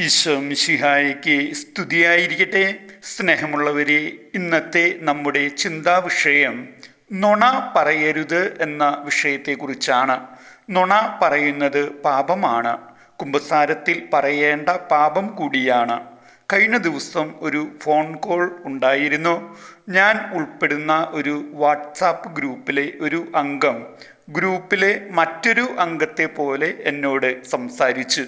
ഈശോ മിശിഹായിക്ക് സ്തുതിയായിരിക്കട്ടെ. സ്നേഹമുള്ളവരെ ഇന്നത്തെ നമ്മുടെ ചിന്താ വിഷയം നുണ പറയരുത് എന്ന വിഷയത്തെക്കുറിച്ചാണ്. നുണ പറയുന്നത് പാപമാണ്. കുമ്പസാരത്തിൽ പറയേണ്ട പാപം കൂടിയാണ്. കഴിഞ്ഞ ദിവസം ഒരു ഫോൺ കോൾ ഉണ്ടായിരുന്നു. ഞാൻ ഉൾപ്പെടുന്ന ഒരു വാട്സാപ്പ് ഗ്രൂപ്പിലെ ഒരു അംഗം. ഗ്രൂപ്പിലെ മറ്റൊരു അംഗത്തെ പോലെ എന്നോട് സംസാരിച്ചു.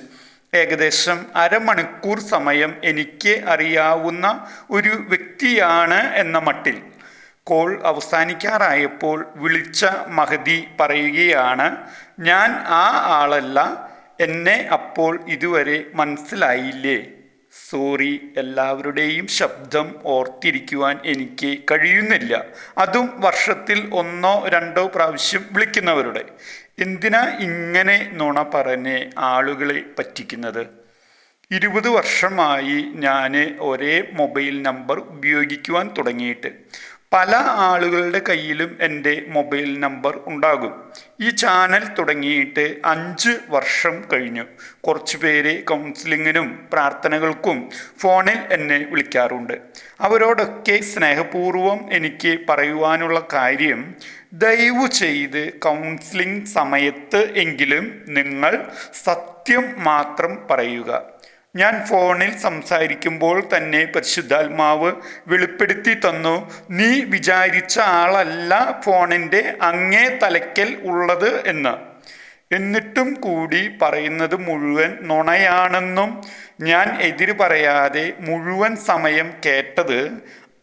ഏകദേശം അരമണിക്കൂർ സമയം എനിക്ക് അറിയാവുന്ന ഒരു വ്യക്തിയാണ് എന്ന മട്ടിൽ കോൾ അവസാനിക്കാറായപ്പോൾ വിളിച്ച മഹതി പറയുകയാണ് ഞാൻ ആ ആളല്ല എന്നെ അപ്പോൾ ഇതുവരെ മനസ്സിലായില്ലേ? സോറി എല്ലാവരുടെയും ശബ്ദം ഓർത്തിരിക്കുവാൻ എനിക്ക് കഴിയുന്നില്ല. അതും വർഷത്തിൽ ഒന്നോ രണ്ടോ പ്രാവശ്യം വിളിക്കുന്നവരുടെ എന്തിനാ ഇങ്ങനെ നുണ പറഞ്ഞ് ആളുകളെ പറ്റിക്കുന്നത്? ഇരുപത് വർഷമായി ഞാൻ ഒരേ മൊബൈൽ നമ്പർ ഉപയോഗിക്കുവാൻ തുടങ്ങിയിട്ട്. പല ആളുകളുടെ കയ്യിലും എന്റെ മൊബൈൽ നമ്പർ ഉണ്ടാകും. ഈ ചാനൽ തുടങ്ങിയിട്ട് അഞ്ച് വർഷം കഴിഞ്ഞു. കുറച്ച് പേര് കൗൺസിലിങ്ങിനും പ്രാർത്ഥനകൾക്കും ഫോണിൽ എന്നെ വിളിക്കാറുണ്ട്. അവരോടൊക്കെ സ്നേഹപൂർവം എനിക്ക് പറയുവാനുള്ള കാര്യം ദയവു ചെയ്ത് കൗൺസിലിംഗ് സമയത്ത് എങ്കിലും നിങ്ങൾ സത്യം മാത്രം പറയുക. ഞാൻ ഫോണിൽ സംസാരിക്കുമ്പോൾ തന്നെ പരിശുദ്ധാത്മാവ് വെളിപ്പെടുത്തി തന്നു നീ വിചാരിച്ച ആളല്ല ഫോണിന്റെ അങ്ങേ തലയ്ക്കൽ ഉള്ളത് എന്ന് എന്നിട്ടും കൂടി പറയുന്നത് മുഴുവൻ നുണയാണെന്നും ഞാൻ എതിര് പറയാതെ മുഴുവൻ സമയം കേട്ടത്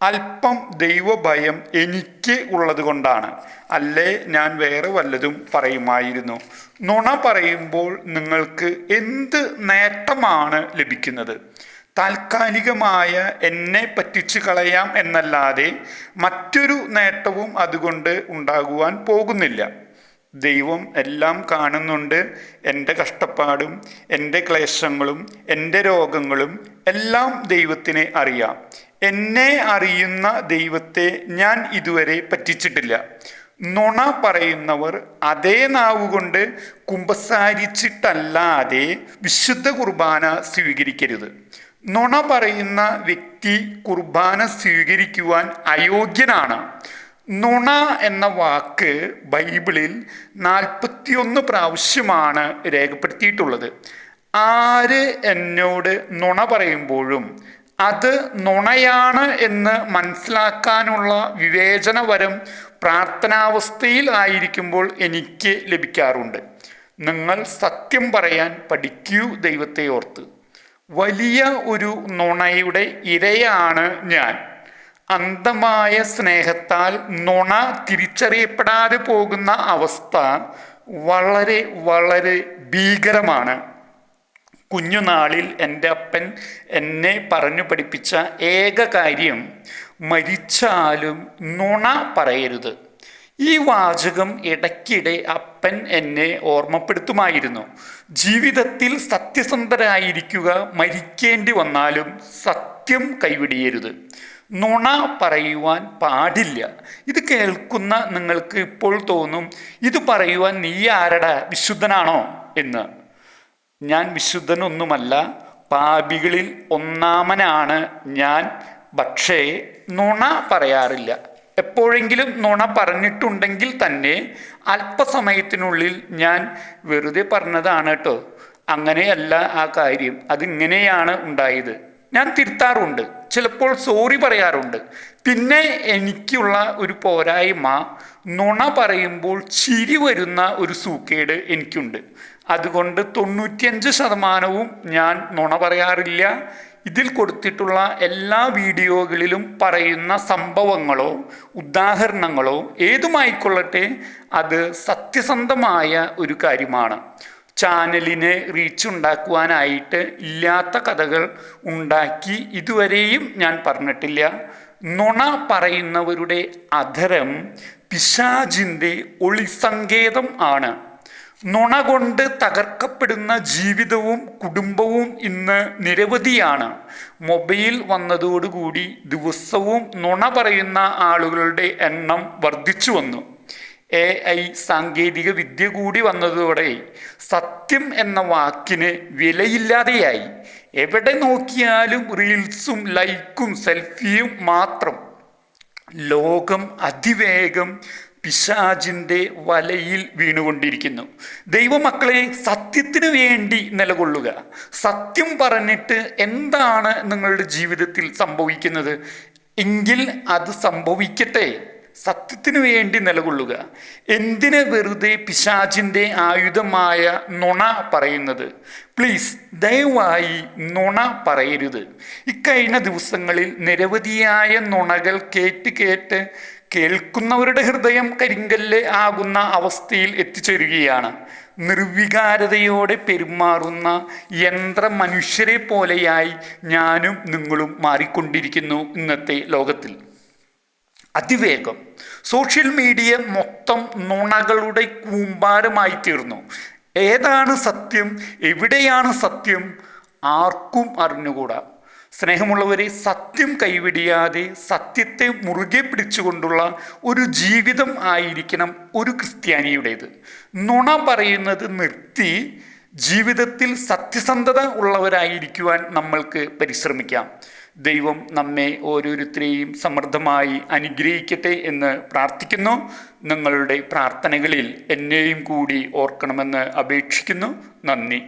അല്പം ദൈവഭയം എനിക്ക് ഉള്ളത് കൊണ്ടാണ്. അല്ലേ ഞാൻ വേറെ വല്ലതും പറയുമായിരുന്നു. നുണ പറയുമ്പോൾ നിങ്ങൾക്ക് എന്ത് നേട്ടമാണ് ലഭിക്കുന്നത്? താൽക്കാലികമായ എന്നെ പറ്റിച്ചു കളയാം എന്നല്ലാതെ മറ്റൊരു നേട്ടവും അതുകൊണ്ട് ഉണ്ടാകുവാൻ പോകുന്നില്ല. ദൈവം എല്ലാം കാണുന്നുണ്ട്. എന്റെ കഷ്ടപ്പാടും എന്റെ ക്ലേശങ്ങളും എന്റെ രോഗങ്ങളും എല്ലാം ദൈവത്തിനെ അറിയാം. എന്നെ അറിയുന്ന ദൈവത്തെ ഞാൻ ഇതുവരെ പറ്റിച്ചിട്ടില്ല. നുണ പറയുന്നവർ അതേ നാവുകൊണ്ട് കുമ്പസാരിച്ചിട്ടല്ലാതെ വിശുദ്ധ കുർബാന സ്വീകരിക്കരുത്. നുണ പറയുന്ന വ്യക്തി കുർബാന സ്വീകരിക്കുവാൻ അയോഗ്യനാണ്. നുണ എന്ന വാക്ക് ബൈബിളിൽ നാൽപ്പത്തിയൊന്ന് പ്രാവശ്യമാണ് രേഖപ്പെടുത്തിയിട്ടുള്ളത്. ആര് എന്നോട് നുണ പറയുമ്പോഴും അത് നുണയാണ് എന്ന് മനസ്സിലാക്കാനുള്ള വിവേചനവരം പ്രാർത്ഥനാവസ്ഥയിൽ ആയിരിക്കുമ്പോൾ എനിക്ക് ലഭിക്കാറുണ്ട്. നിങ്ങൾ സത്യം പറയാൻ പഠിക്കൂ ദൈവത്തെ ഓർത്ത്. വലിയ ഒരു നുണയുടെ ഇരയാണ് ഞാൻ. അന്ധമായ സ്നേഹത്താൽ നുണ തിരിച്ചറിയപ്പെടാതെ പോകുന്ന അവസ്ഥ വളരെ വളരെ ഭീകരമാണ്. കുഞ്ഞുനാളിൽ എന്റെ അപ്പൻ എന്നെ പറഞ്ഞു പഠിപ്പിച്ച ഏക കാര്യം മരിച്ചാലും നുണ പറയരുത്. ഈ വാചകം ഇടയ്ക്കിടെ അപ്പൻ എന്നെ ഓർമ്മപ്പെടുത്തുമായിരുന്നു. ജീവിതത്തിൽ സത്യസന്ധരായിരിക്കുക മരിക്കേണ്ടി വന്നാലും സത്യം കൈവിടിയരുത്. നുണ പറയുവാൻ പാടില്ല. ഇത് കേൾക്കുന്ന നിങ്ങൾക്ക് ഇപ്പോൾ തോന്നും ഇത് പറയുവാൻ നീ ആരടാ? വിശുദ്ധനാണോ? എന്ന്. ഞാൻ വിശുദ്ധനൊന്നുമല്ല പാപികളിൽ ഒന്നാമനാണ് ഞാൻ പക്ഷേ നുണ പറയാറില്ല. എപ്പോഴെങ്കിലും നുണ പറഞ്ഞിട്ടുണ്ടെങ്കിൽ തന്നെ അല്പസമയത്തിനുള്ളിൽ ഞാൻ വെറുതെ പറഞ്ഞതാണ് കേട്ടോ. അങ്ങനെയല്ല ആ കാര്യം. അതിങ്ങനെയാണ് ഉണ്ടായത്. ഞാൻ തിരുത്താറുണ്ട്. ചിലപ്പോൾ സോറി പറയാറുണ്ട്. പിന്നെ എനിക്കുള്ള ഒരു പോരായ്മ നുണ പറയുമ്പോൾ ചിരി വരുന്ന ഒരു സൂക്കേട് എനിക്കുണ്ട്. അതുകൊണ്ട് തൊണ്ണൂറ്റിയഞ്ച് ശതമാനവും ഞാൻ നുണ പറയാറില്ല. ഇതിൽ കൊടുത്തിട്ടുള്ള എല്ലാ വീഡിയോകളിലും പറയുന്ന സംഭവങ്ങളോ ഉദാഹരണങ്ങളോ ഏതുമായിക്കൊള്ളട്ടെ അത് സത്യസന്ധമായ ഒരു കാര്യമാണ്. ചാനലിന് റീച്ച് ഉണ്ടാക്കുവാനായിട്ട് ഇല്ലാത്ത കഥകൾ ഉണ്ടാക്കി ഇതുവരെയും ഞാൻ പറഞ്ഞിട്ടില്ല. നുണ പറയുന്നവരുടെ അധരം പിശാജിന്റെ ഒളിസങ്കേതം ആണ്. നുണ കൊണ്ട് തകർക്കപ്പെടുന്ന ജീവിതവും കുടുംബവും ഇന്ന് നിരവധിയാണ്. മൊബൈൽ വന്നതോടുകൂടി ദിവസവും നുണ പറയുന്ന ആളുകളുടെ എണ്ണം വർദ്ധിച്ചു വന്നു. എ ഐ സാങ്കേതിക വിദ്യ കൂടി വന്നതോടെ സത്യം എന്ന വാക്കിന് വിലയില്ലാതെയായി. എവിടെ നോക്കിയാലും റീൽസും ലൈക്കും സെൽഫിയും മാത്രം. ലോകം അതിവേഗം പിശാജിന്റെ വലയിൽ വീണുകൊണ്ടിരിക്കുന്നു. ദൈവമക്കളെ സത്യത്തിന് വേണ്ടി നിലകൊള്ളുക. സത്യം പറഞ്ഞിട്ട് എന്താണ് നിങ്ങളുടെ ജീവിതത്തിൽ സംഭവിക്കുന്നത്? എങ്കിൽ അത് സംഭവിക്കട്ടെ. സത്യത്തിന് വേണ്ടി നിലകൊള്ളുക. എന്തിന് വെറുതെ പിശാചിന്റെ ആയുധമായ നുണ പറയുന്നത്? പ്ലീസ് ദയവായി നുണ പറയരുത്. ഇക്കഴിഞ്ഞ ദിവസങ്ങളിൽ നിരവധിയായ നുണകൾ കേട്ട് കേട്ട് കേൾക്കുന്നവരുടെ ഹൃദയം കരിങ്കല്ല് ആകുന്ന അവസ്ഥയിൽ എത്തിച്ചേരുകയാണ്. നിർവികാരതയോടെ പെരുമാറുന്ന യന്ത്ര മനുഷ്യരെ പോലെയായി ഞാനും നിങ്ങളും മാറിക്കൊണ്ടിരിക്കുന്നു ഇന്നത്തെ ലോകത്തിൽ. അതിവേഗം. സോഷ്യൽ മീഡിയ മൊത്തം നുണകളുടെ കൂമ്പാരമായി തീർന്നു ഏതാണ് സത്യം? എവിടെയാണ് സത്യം? ആർക്കും അറിഞ്ഞുകൂടാ. സ്നേഹമുള്ളവരെ സത്യം കൈവിടിയാതെ സത്യത്തെ മുറുകെ പിടിച്ചുകൊണ്ടുള്ള ഒരു ജീവിതം ആയിരിക്കണം ഒരു ക്രിസ്ത്യാനിയുടേത്. നുണ പറയുന്നത് നിർത്തി ജീവിതത്തിൽ സത്യസന്ധത ഉള്ളവരായിരിക്കുവാൻ നമ്മൾക്ക് പരിശ്രമിക്കാം. ദൈവം നമ്മെ ഓരോരുത്തരെയും സമൃദ്ധമായി അനുഗ്രഹിക്കട്ടെ എന്ന് പ്രാർത്ഥിക്കുന്നു. നിങ്ങളുടെ പ്രാർത്ഥനകളിൽ എന്നെയും കൂടി ഓർക്കണമെന്ന് അപേക്ഷിക്കുന്നു. നന്ദി.